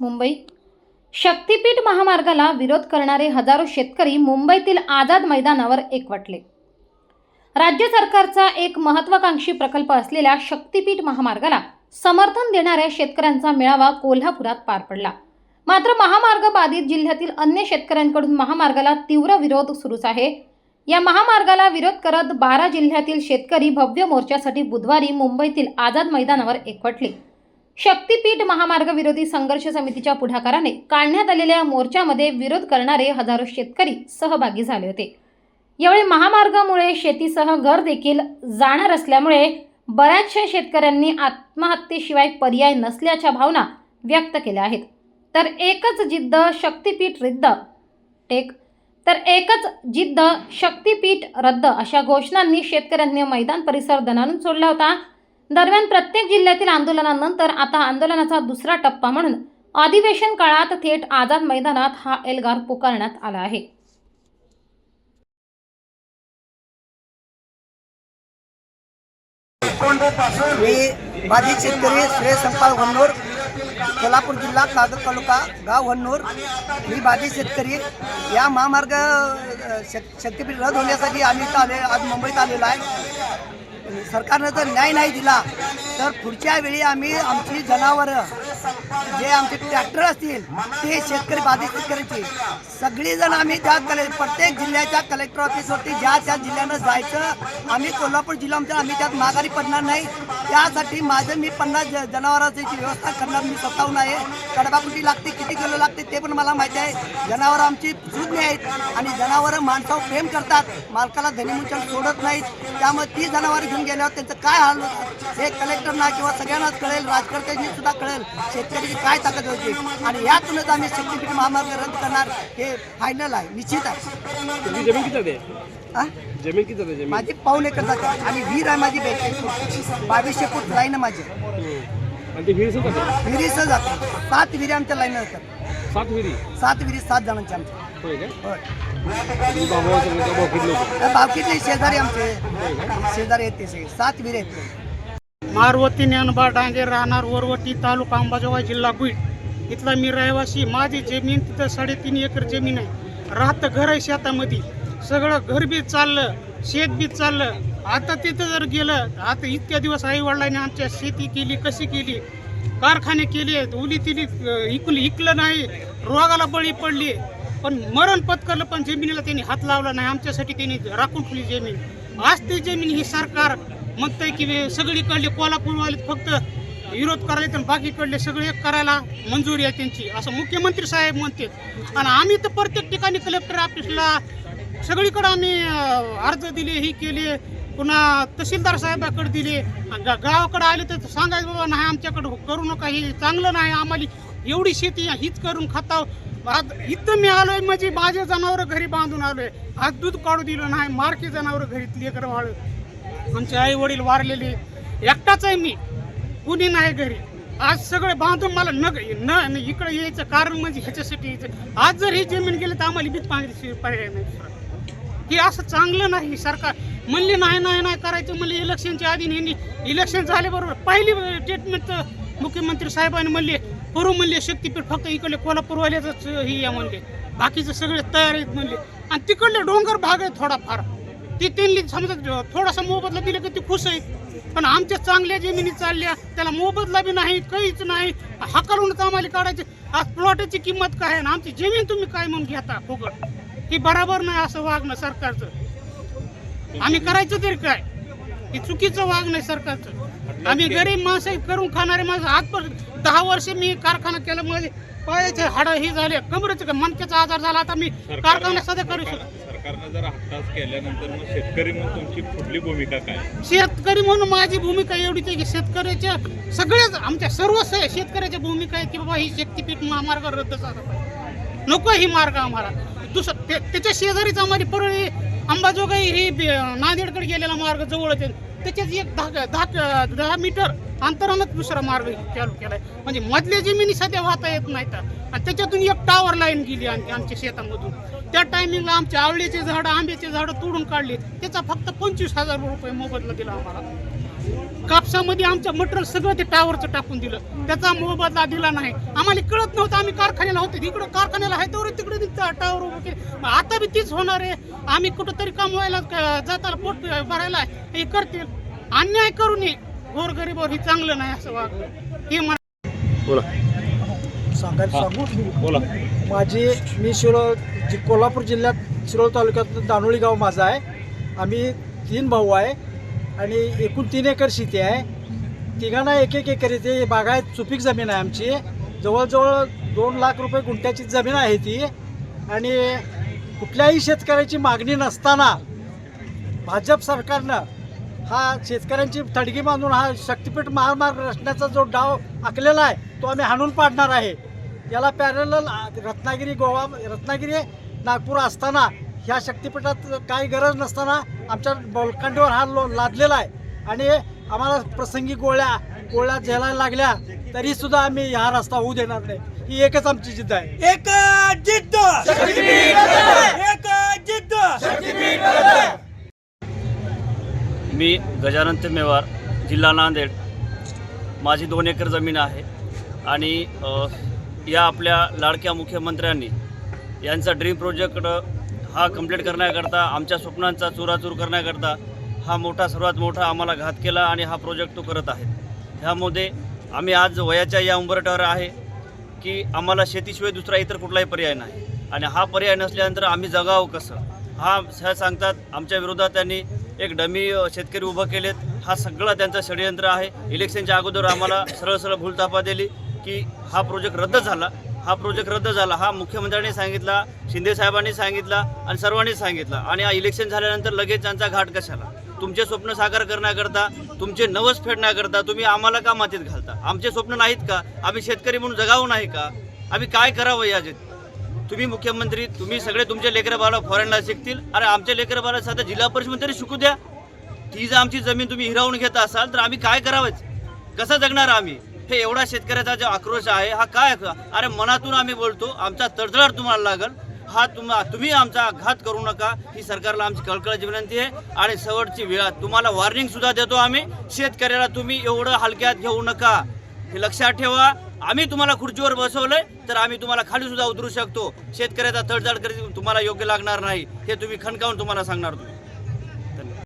मुंबई? शक्तीपीठ महामार्गाला विरोध करणारे हजारो शेतकरी मुंबईतील आझाद मैदानावर एकवटले. राज्य सरकारचा एक महत्वाकांक्षी प्रकल्प असलेल्या शक्तीपीठ महामार्गाला समर्थन देणाऱ्या शेतकऱ्यांचा मेळावा कोल्हापुरात पार पडला. मात्र महामार्ग बाधित जिल्ह्यातील अन्य शेतकऱ्यांकडून महामार्गाला तीव्र विरोध सुरूच आहे. या महामार्गाला विरोध करत बारा जिल्ह्यातील शेतकरी भव्य मोर्चासाठी बुधवारी मुंबईतील आझाद मैदानावर एकवटले. शक्तीपीठ महामार्ग विरोधी संघर्ष समितीच्या पुढाकाराने काढण्यात आलेल्या मोर्चामध्ये विरोध करणारे हजारो शेतकरी सहभागी झाले होते. यावेळी महामार्गामुळे शेतीसह घर देखील जाणार असल्यामुळे बऱ्याचशा शेतकऱ्यांनी आत्महत्येशिवाय पर्याय नसल्याच्या भावना व्यक्त केल्या आहेत. तर एकच जिद्द शक्तीपीठ रिद्द. टेक. तर एकच जिद्द शक्तीपीठ रद्द अशा घोषणांनी शेतकऱ्यांनी मैदान परिसर दणानून सोडला होता. दरम्यान प्रत्येक जिल्ह्यातील आंदोलनानंतर आता आंदोलनाचा दुसरा टप्पा म्हणून अधिवेशन काळात थेट आझाद मैदानात हा एल्गार पुकारण्यात आला आहे. मी माझी शेतकरी श्रेय संपाल वन्नूर सोलापूर जिल्हा कागद तालुका गाव वन्नूर. मी बाधित शेतकरी या महामार्ग शक्तिपीठ शक्तीपीठ रद्द होण्यासाठी आम्ही आले आज मुंबईत आलेलो आहे. सरकारनं जर न्याय नाही दिला तर पुढच्या वेळी आम्ही आमची जनावरं जे आमचे ट्रॅक्टर असतील ते शेतकरी बाधित शेतकऱ्यांची सगळीजण आम्ही त्या कले प्रत्येक जिल्ह्याच्या कलेक्टर ऑफिसवरती ज्या त्या जिल्ह्यानं जायचं आम्ही कोल्हापूर जिल्ह्यामध्ये आम्ही त्यात माघारी पडणार नाही. त्यासाठी माझं मी पन्नास ज- जनावरांची व्यवस्था करणार मी स्वतःहून आहे. कडबाकुटी लागते किती किलो लागते ते पण मला माहिती आहे. जनावरं आमची सुज्ञ आहेत आणि जनावरं माणसावर प्रेम करतात. मालकाला धनीमुचल सोडत नाहीत. त्यामुळे ती जनावरं घेऊन गेल्यावर त्यांचं काय हाल होतात हे कलेक्टरना किंवा सगळ्यांनाच कळेल राजकर्त्यांनी सुद्धा कळेल शेतकऱ्याची काय ताकद होती. आणि यातूनच आम्ही शक्तीपीठ महामार्ग रद्द करणार हे फायनल आहे निश्चित आहे? जमीन किती जाते हा? जमीन किती जाते जमीन? माझी पाऊन एकर जाते आणि विहीर आहे माझी बेचाळीस बावीसशे फूट लाईन आहे माझी. आणि ते जाते विहिरीसह जाते. सात विहिरी आमच्या लाईन असतात सात विहिरी? सात विहिरी सात जणांच्या आमच्या होय का? होय. तुम्ही बाबा सगळे त्या भावकीत लोक त्या बाकीतले शेजारी आमचे. शेजारी आहेत ते सगळे. सात विहिरी आहेत. मारवती ज्ञानबा डांगे राहणार वरवटी तालुका अंबाजोगाई जिल्हा बीड. इथला मी रहिवासी. माझी जमीन तिथं साडेतीन एकर जमीन आहे. राहतं घर आहे शेतामध्ये. सगळं घर बी चाललं शेत बी चाललं. आता तिथं जर गेलं आता इतक्या दिवस आई वडिलांनी आमच्या शेती केली कशी केली? कारखाने केले उली तिली इकलं इकलं नाही रोगाला बळी पडली. पण मरण पत्करलं पण जमिनीला त्यांनी हात लावला नाही. आमच्यासाठी त्यांनी राखून ठेवली जमीन. आज ती जमीन ही सरकार म्हणतंय की सगळीकडले कोल्हापूरवाले फक्त विरोध करायला तर बाकीकडले सगळे करायला मंजुरी आहे त्यांची. असं मुख्यमंत्री साहेब म्हणते. आणि आम्ही तर प्रत्येक ठिकाणी कलेक्टर ऑफिसला सगळीकडे आम्ही अर्ज दिले ही केले. पुन्हा तहसीलदार साहेबाकडे दिले. गा- गावाकडे आले तर सांगायचं बाबा नाही आमच्याकडे करू नका हे चांगलं नाही. आम्हाला एवढी शेती हीच करून खाता आज इथं मी आलोय म्हणजे माझे जनावर घरी बांधून आलोय. आज दूध काढू दिलं नाही मारकी जनावर घरी लेकर वाळ. आमचे आई वडील वारलेले. एकटाच आहे मी. कुणी नाही घरी. आज सगळे बांधून मला न न न इकडे यायचं कारण म्हणजे ह्याच्यासाठी यायचं. आज जर ही जमीन गेली तर आम्हाला बीत पाहिजे पर्याय नाही. हे असं चांगलं नाही सरकार म्हणले नाही नाही नाही करायचं म्हणले इलेक्शनच्या आधी नेहमी इलेक्शन झाल्याबरोबर पहिली स्टेटमेंट मुख्यमंत्री साहेबांनी म्हणले करू म्हणले शक्तीपीठ फक्त इकडले कोल्हापूरवाल्याच हे आहे म्हणले. बाकीचं सगळे तयार आहेत म्हणले. आणि तिकडले डोंगर भाग आहे थोडाफार. ती त्यांनी समजा थोडासा मोबदला दिला की ती खुश आहे पण आमच्या चांगल्या जमिनी चालल्या त्याला मोबदला बी नाही काहीच नाही. हकालूनच आम्हाला काढायचे. आज प्लॉटाची किंमत काय आहे आणि आमची जमीन तुम्ही काय म्हणून घेता? फुकट. ही बराबर नाही असं वागणं सरकारचं. आम्ही करायचं तरी काय? हे चुकीचं वागणं सरकारचं. आम्ही गरीब माणसं करून खाणारे माणसं. आजपर्यंत दहा वर्ष मी कारखाना केला माझे पायाचे हाड हे झाले कमरेचे मनक्याचा आजार झाला आता मी कारखाना सध्या करू शकतो सरकारनं जर हट्टाच केल्यानंतर मग शेतकरी म्हणून तुमची पुढली भूमिका काय? शेतकरी म्हणून माझी भूमिका एवढीच आहे की शेतकऱ्याच्या सगळ्याच आमच्या सर्वच आहे शेतकऱ्याच्या भूमिका आहे की बाबा ही शक्तीपीठ महामार्ग रद्द झाला पाहिजे. नको ही मार्ग आम्हाला. दुसरं ते- त्याच्या शेजारीच आम्हाला परळी अंबाजोगाई ही बे- नांदेडकडे गेलेला मार्ग जवळच येते त्याच्यात एक दहा दहा दहा मीटर अंतरानच दुसरा मार्ग चालू केलाय. म्हणजे मधल्या जमिनी सध्या वाहता येत नाहीत. आणि त्याच्यातून एक टावर लाईन गेली आणखी आमच्या शेतामधून. त्या टायमिंगला आमच्या आवळीचे झाडं आंब्याचे झाडं तोडून काढले. त्याचा फक्त पंचवीस हजार रुपये मोबदला दिला आम्हाला. कापसामध्ये आमचं मटेरियल सगळं ते टावरचं टाकून दिलं. त्याचा मोबदला दिला नाही. आम्हाला कळत नव्हतं आम्ही कारखान्याला होतो. इकडं कारखान्याला आहे तर तिकडे टावर उभं केले. आता बी तीच होणार आहे. आम्ही कुठंतरी कमवायला क- जाताना पोट भरायला हे करतील. अन्याय करू नये गोरगरीबावर हे चांगलं नाही असं वागणं. हे मला बोला. सांगायला सांगू बोला. माझी मी शिरोळ जि कोल्हापूर जिल्ह्यात शिरोळ तालुक्यात दानोळी गाव माझं आहे. आम्ही तीन भाऊ आहे. आणि एकूण तीन एकर शेती आहे. तिघांना एक एक एकर येते बागायत सुपीक जमीन आहे आमची. जवळजवळ दोन लाख रुपये गुंठ्याची जमीन आहे ती. आणि कुठल्याही शेतकऱ्याची मागणी नसताना भाजप सरकारनं हा शेतकऱ्यांची थडगी बांधून हा शक्तीपीठ महामार्ग रचण्याचा जो डाव आखलेला आहे तो आम्ही हाणून पाडणार आहे. याला पॅरल रत्नागिरी गोवा रत्नागिरी नागपूर असताना ह्या शक्तीपीठात काही गरज नसताना आमच्या बलकांडीवर हा लो लादलेला आहे. आणि आम्हाला प्रसंगी गोळ्या गोळ्या झेलायला लागल्या तरी सुद्धा आम्ही हा रस्ता होऊ देणार नाही. ही एकच आमची जिद्द आहे. एक जिद्द! एक जिद्द! मी गजानन मेवार जिल्हा नांदेड. माझी दोन एकर जमीन आहे. आणि या आपल्या लाडक्या मुख्यमंत्र्यांनी यांचा ड्रीम प्रोजेक्ट हा कंप्लीट करण्याकरता आमच्या स्वप्नांचा चुराचूर करण्याकरता हा मोठा सर्वात मोठा आम्हाला घात केला आणि हा प्रोजेक्ट तो करत आहे. ह्यामध्ये आम्ही आज वयाच्या या उंबरट्यावर आहे की आम्हाला शेतीशिवाय दुसरा इतर कुठलाही पर्याय नाही. आणि हा पर्याय नसल्यानंतर आम्ही जगावं कसं? हा ह्या सांगतात आमच्या विरोधात त्यांनी एक डमी शेतकरी उभं केलेत. हा सगळा त्यांचा षडयंत्र आहे. इलेक्शनच्या अगोदर आम्हाला सरळ सरळ भूलतापा दिली की हा प्रोजेक्ट रद्द झाला. हा प्रोजेक्ट रद्द झाला. हा मुख्यमंत्र्यांनी सांगितला शिंदे साहेबांनी सांगितला आणि सर्वांनी सांगितला. आणि हा इलेक्शन झाल्यानंतर लगेच त्यांचा घाट कशाला? तुमचे स्वप्न साकार करण्याकरता तुमचे नवस फेडण्याकरता तुम्ही आम्हाला का मातीत घालता? आमचे स्वप्न नाहीत का? आम्ही शेतकरी म्हणून जगावं नाही का? आम्ही काय करावं याच्यात तुम्ही मुख्यमंत्री तुम्ही सगळे तुमच्या लेकरं बाळा फॉरेनला शिकतील. अरे आमच्या लेकरं बाळा साधा जिल्हा परिषद तरी शिकू द्या. ती जर आमची जमीन तुम्ही हिरावून घेत असाल तर आम्ही काय करावंच? कसं जगणार आम्ही? हे एवढा शेतकऱ्याचा जो आक्रोश आहे हा काय अरे मनातून आम्ही बोलतो आमचा तडतडाट तुम्हाला लागल. हा तुम्हा तुम्ही आमचा आघात करू नका. ही सरकारला आमची कळकळाची विनंती आहे. आणि शेवटची वेळा तुम्हाला वॉर्निंग सुद्धा देतो आम्ही. शेतकऱ्याला तुम्ही एवढं हलक्यात घेऊ नका. हे लक्षात ठेवा. आम्ही तुम्हाला खुर्चीवर बसवलंय तर आम्ही तुम्हाला खाली सुद्धा उतरू शकतो. शेतकऱ्याचा तडजड करीत तुम्हाला योग्य लागणार नाही हे तुम्ही खणकावून तुम्हाला सांगणार तुम्ही.